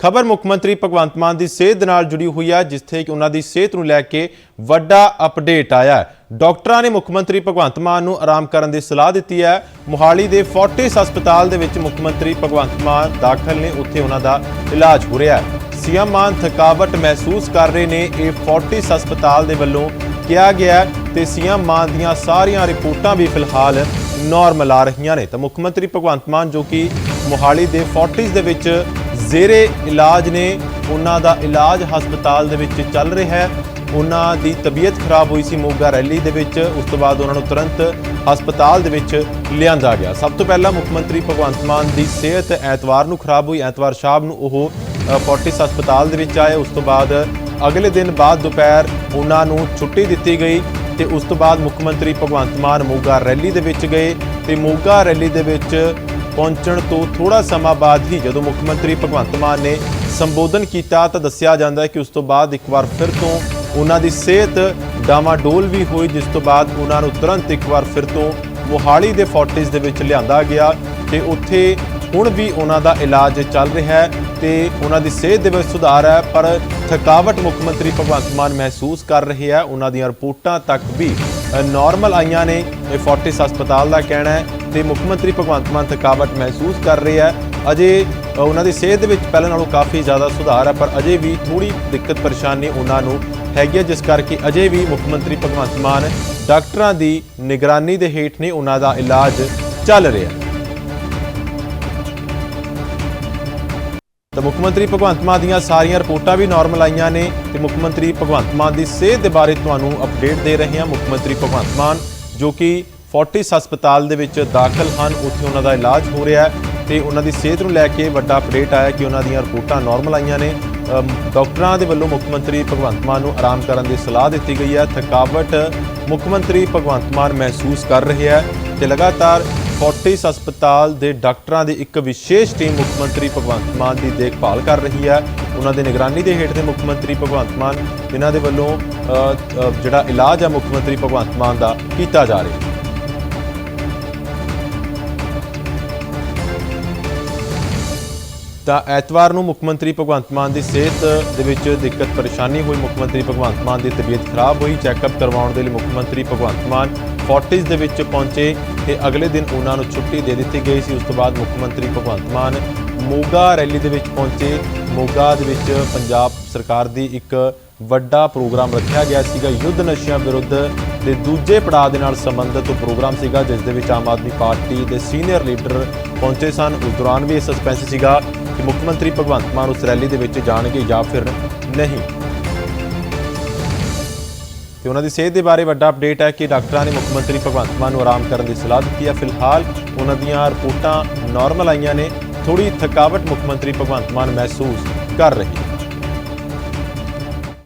ਖਬਰ ਮੁੱਖ ਮੰਤਰੀ ਭਗਵੰਤ ਮਾਨ ਦੀ ਸਿਹਤ ਦੇ ਨਾਲ ਜੁੜੀ ਹੋਈ ਹੈ, ਜਿੱਥੇ ਕਿ ਉਹਨਾਂ ਦੀ ਸਿਹਤ ਨੂੰ ਲੈ ਕੇ ਵੱਡਾ ਅਪਡੇਟ ਆਇਆ ਹੈ। ਡਾਕਟਰਾਂ ਨੇ ਮੁੱਖ ਮੰਤਰੀ ਭਗਵੰਤ ਮਾਨ ਨੂੰ ਆਰਾਮ ਕਰਨ ਦੀ ਸਲਾਹ ਦਿੱਤੀ ਹੈ। ਮੁਹਾਲੀ ਦੇ ਫੋਰਟਿਸ ਹਸਪਤਾਲ ਦੇ ਵਿੱਚ ਮੁੱਖ ਮੰਤਰੀ ਭਗਵੰਤ ਮਾਨ ਦਾਖਲ ਨੇ, ਉੱਥੇ ਉਹਨਾਂ ਦਾ ਇਲਾਜ ਹੋ ਰਿਹਾ ਹੈ। ਸੀਐਮ ਮਾਨ ਥਕਾਵਟ ਮਹਿਸੂਸ ਕਰ ਰਹੇ ਨੇ, ਇਹ ਫੋਰਟਿਸ ਹਸਪਤਾਲ ਦੇ ਵੱਲੋਂ ਕਿਹਾ ਗਿਆ ਹੈ ਤੇ ਸੀਐਮ ਮਾਨ ਦੀਆਂ ਸਾਰੀਆਂ ਰਿਪੋਰਟਾਂ ਵੀ ਫਿਲਹਾਲ ਨਾਰਮਲ ਆ ਰਹੀਆਂ ਨੇ। ਤਾਂ ਮੁੱਖ ਮੰਤਰੀ ਭਗਵੰਤ ਮਾਨ ਜੋ ਕਿ ਮੋਹਾਲੀ ਦੇ ਫੋਰਟਿਸ ਦੇ ਵਿੱਚ ਜ਼ੇਰੇ ਇਲਾਜ ਨੇ ਉਹਨਾਂ ਦਾ ਇਲਾਜ ਹਸਪਤਾਲ ਦੇ ਵਿੱਚ ਚੱਲ ਰਿਹਾ ਹੈ। ਉਹਨਾਂ ਦੀ ਤਬੀਅਤ ਖਰਾਬ ਹੋਈ ਸੀ ਮੋਗਾ ਰੈਲੀ ਦੇ ਵਿੱਚ। ਉਸ ਤੋਂ ਬਾਅਦ ਉਹਨਾਂ ਨੂੰ ਤੁਰੰਤ ਹਸਪਤਾਲ ਦੇ ਵਿੱਚ ਲਿਆਂਦਾ ਗਿਆ। ਸਭ ਤੋਂ ਪਹਿਲਾਂ ਮੁੱਖ ਮੰਤਰੀ ਭਗਵੰਤ ਮਾਨ ਦੀ ਸਿਹਤ ਐਤਵਾਰ ਨੂੰ ਖਰਾਬ ਹੋਈ। ਐਤਵਾਰ ਸ਼ਾਮ ਨੂੰ ਉਹ ਫੋਰਟਿਸ ਹਸਪਤਾਲ ਦੇ ਵਿੱਚ ਆਏ। ਉਸ ਤੋਂ ਬਾਅਦ ਅਗਲੇ ਦਿਨ ਬਾਅਦ ਦੁਪਹਿਰ ਉਹਨਾਂ ਨੂੰ ਛੁੱਟੀ ਦਿੱਤੀ ਗਈ ਤੇ ਉਸ ਤੋਂ ਬਾਅਦ ਮੁੱਖ ਮੰਤਰੀ ਭਗਵੰਤ ਮਾਨ ਮੋਗਾ ਰੈਲੀ ਦੇ ਵਿੱਚ ਗਏ ਤੇ ਮੋਗਾ ਰੈਲੀ ਦੇ ਵਿੱਚ ਪਹੁੰਚਣ ਤੋਂ ਥੋੜਾ ਸਮਾਂ ਬਾਅਦ ਹੀ ਜਦੋਂ ਮੁੱਖ ਮੰਤਰੀ ਭਗਵੰਤ ਮਾਨ ਨੇ ਸੰਬੋਧਨ ਕੀਤਾ ਤਾਂ ਦੱਸਿਆ ਜਾਂਦਾ ਹੈ ਕਿ ਉਸ ਤੋਂ ਬਾਅਦ ਇੱਕ ਵਾਰ ਫਿਰ ਤੋਂ ਉਹਨਾਂ ਦੀ ਸਿਹਤ ਡਾਮਾਡੋਲ ਵੀ ਹੋਈ, ਜਿਸ ਤੋਂ ਬਾਅਦ ਉਹਨਾਂ ਨੂੰ ਤੁਰੰਤ ਇੱਕ ਵਾਰ ਫਿਰ ਤੋਂ ਮੋਹਾਲੀ ਦੇ ਫੋਰਟਿਸ ਦੇ ਵਿੱਚ ਲਿਆਂਦਾ ਗਿਆ ਤੇ ਉੱਥੇ ਹੁਣ ਵੀ ਉਹਨਾਂ ਦਾ ਇਲਾਜ ਚੱਲ ਰਿਹਾ ਹੈ ਤੇ ਉਹਨਾਂ ਦੀ ਸਿਹਤ ਦੇ ਵਿੱਚ ਸੁਧਾਰ ਹੈ, ਪਰ ਥਕਾਵਟ ਮੁੱਖ ਮੰਤਰੀ ਭਗਵੰਤ ਮਾਨ ਮਹਿਸੂਸ ਕਰ ਰਹੇ ਹੈ। ਉਹਨਾਂ ਦੀਆਂ ਰਿਪੋਰਟਾਂ ਤੱਕ ਵੀ ਨਾਰਮਲ ਆਈਆਂ ਨੇ। ਇਹ ਫੋਰਟਿਸ ਹਸਪਤਾਲ ਦਾ ਕਹਿਣਾ ਹੈ। ਤੇ ਮੁੱਖ ਮੰਤਰੀ ਭਗਵੰਤ ਮਾਨ ਥਕਾਵਟ ਮਹਿਸੂਸ ਕਰ ਰਹੇ ਹੈ ਅਜੇ ਉਹਨਾਂ ਦੀ ਸਿਹਤ ਦੇ ਵਿੱਚ ਪਹਿਲਾਂ ਨਾਲੋਂ ਕਾਫੀ ਜ਼ਿਆਦਾ ਸੁਧਾਰ ਹੈ ਪਰ ਅਜੇ ਵੀ ਥੋੜੀ ਦਿੱਕਤ ਪਰੇਸ਼ਾਨੀ ਉਹਨਾਂ ਨੂੰ ਹੈਗੀ ਹੈ ਜਿਸ ਕਰਕੇ ਅਜੇ ਵੀ ਮੁੱਖ ਮੰਤਰੀ ਭਗਵੰਤ ਮਾਨ ਡਾਕਟਰਾਂ ਦੀ ਨਿਗਰਾਨੀ ਦੇ ਹੇਠ ਨੇ ਉਹਨਾਂ ਦਾ ਇਲਾਜ ਚੱਲ ਰਿਹਾ। ਹੈ ਤਾਂ ਮੁੱਖ ਮੰਤਰੀ ਭਗਵੰਤ ਮਾਨ ਦੀਆਂ ਸਾਰੀਆਂ ਰਿਪੋਰਟਾਂ ਵੀ ਨਾਰਮਲ ਆਈਆਂ ਨੇ ਤੇ ਮੁੱਖ ਮੰਤਰੀ ਭਗਵੰਤ ਮਾਨ ਦੀ ਸਿਹਤ ਦੇ ਬਾਰੇ ਤੁਹਾਨੂੰ ਅਪਡੇਟ ਦੇ ਰਹੇ ਹਾਂ। ਮੁੱਖ ਮੰਤਰੀ ਭਗਵੰਤ ਮਾਨ ਜੋ ਕਿ ਫੋਰਟਿਸ ਹਸਪਤਾਲ ਦੇ ਵਿੱਚ ਦਾਖਲ ਹਨ। ਉੱਥੇ ਉਹਨਾਂ ਦਾ ਇਲਾਜ ਹੋ ਰਿਹਾ ਹੈ ਤੇ ਉਹਨਾਂ ਦੀ ਸਿਹਤ ਨੂੰ ਲੈ ਕੇ ਵੱਡਾ ਅਪਡੇਟ ਆਇਆ ਕਿ ਉਹਨਾਂ ਦੀਆਂ ਰਿਪੋਰਟਾਂ ਨਾਰਮਲ ਆਈਆਂ ਨੇ। ਡਾਕਟਰਾਂ ਦੇ ਵੱਲੋਂ ਮੁੱਖ ਮੰਤਰੀ ਭਗਵੰਤ ਮਾਨ ਨੂੰ ਆਰਾਮ ਕਰਨ ਦੀ ਸਲਾਹ ਦਿੱਤੀ ਗਈ ਹੈ। ਥਕਾਵਟ ਮੁੱਖ ਮੰਤਰੀ ਭਗਵੰਤ ਮਾਨ ਮਹਿਸੂਸ ਕਰ ਰਹੇ ਹੈ ਤੇ ਲਗਾਤਾਰ ਫੋਰਟਿਸ ਹਸਪਤਾਲ ਦੇ ਡਾਕਟਰਾਂ ਦੀ ਇੱਕ ਵਿਸ਼ੇਸ਼ ਟੀਮ ਮੁੱਖ ਮੰਤਰੀ ਭਗਵੰਤ ਮਾਨ ਦੀ ਦੇਖਭਾਲ ਕਰ ਰਹੀ ਹੈ। ਉਹਨਾਂ ਦੇ ਨਿਗਰਾਨੀ ਦੇ ਹੇਠ ਦੇ ਮੁੱਖ ਮੰਤਰੀ ਭਗਵੰਤ ਮਾਨ ਇਹਨਾਂ ਦੇ ਵੱਲੋਂ ਜਿਹੜਾ ਇਲਾਜ ਹੈ ਮੁੱਖ ਮੰਤਰੀ ਭਗਵੰਤ ਮਾਨ ਦਾ ਕੀਤਾ ਜਾ ਰਿਹਾ ਹੈ। ਤਾਂ ਐਤਵਾਰ ਨੂੰ ਮੁੱਖ ਮੰਤਰੀ ਭਗਵੰਤ ਮਾਨ ਦੀ ਸਿਹਤ ਦੇ ਵਿੱਚ ਦਿੱਕਤ ਪਰੇਸ਼ਾਨੀ ਹੋਈ। ਮੁੱਖ ਮੰਤਰੀ ਭਗਵੰਤ ਮਾਨ ਦੀ ਤਬੀਅਤ ਖਰਾਬ ਹੋਈ। ਚੈੱਕਅਪ ਕਰਵਾਉਣ ਦੇ ਲਈ ਮੁੱਖ ਮੰਤਰੀ ਭਗਵੰਤ ਮਾਨ ਫੋਰਟਿਸ ਦੇ ਵਿੱਚ ਪਹੁੰਚੇ ਤੇ ਅਗਲੇ ਦਿਨ ਉਹਨਾਂ ਨੂੰ ਛੁੱਟੀ ਦੇ ਦਿੱਤੀ ਗਈ ਸੀ। ਉਸ ਤੋਂ ਬਾਅਦ ਮੁੱਖ ਮੰਤਰੀ ਭਗਵੰਤ ਮਾਨ ਮੋਗਾ ਰੈਲੀ ਦੇ ਵਿੱਚ ਪਹੁੰਚੇ। ਮੋਗਾ ਦੇ ਵਿੱਚ ਪੰਜਾਬ ਸਰਕਾਰ ਦੀ ਇੱਕ ਵੱਡਾ ਪ੍ਰੋਗਰਾਮ ਰੱਖਿਆ ਗਿਆ ਸੀਗਾ। ਯੁੱਧ ਨਸ਼ਿਆਂ ਵਿਰੁੱਧ ਦੇ ਦੂਜੇ ਪੜਾਅ ਦੇ ਨਾਲ ਸੰਬੰਧਿਤ ਪ੍ਰੋਗਰਾਮ ਸੀਗਾ, ਜਿਸ ਦੇ ਵਿੱਚ ਆਮ ਆਦਮੀ ਪਾਰਟੀ ਦੇ ਸੀਨੀਅਰ ਲੀਡਰ ਪਹੁੰਚੇ ਸਨ। ਉਸ ਦੌਰਾਨ ਵੀ ਇਹ ਸਸਪੈਂਸ ਸੀਗਾ। ਕਿ ਮੁੱਖ ਮੰਤਰੀ ਭਗਵੰਤ ਮਾਨ ਉਸ ਰੈਲੀ ਦੇ ਵਿੱਚ ਜਾਣਗੇ ਜਾਂ ਫਿਰ ਨਹੀਂ। ਤੇ ਉਹਨਾਂ ਦੀ ਸਿਹਤ ਦੇ ਬਾਰੇ ਵੱਡਾ ਅਪਡੇਟ ਹੈ ਕਿ ਡਾਕਟਰਾਂ ਨੇ ਮੁੱਖ ਮੰਤਰੀ ਭਗਵੰਤ ਮਾਨ ਨੂੰ ਆਰਾਮ ਕਰਨ ਦੀ ਸਲਾਹ ਦਿੱਤੀ ਹੈ। ਫਿਲਹਾਲ ਉਹਨਾਂ ਦੀਆਂ ਰਿਪੋਰਟਾਂ ਨਾਰਮਲ ਆਈਆਂ ਨੇ। ਥੋੜੀ ਥਕਾਵਟ ਮੁੱਖ ਮੰਤਰੀ ਭਗਵੰਤ ਮਾਨ ਮਹਿਸੂਸ ਕਰ ਰਹੇ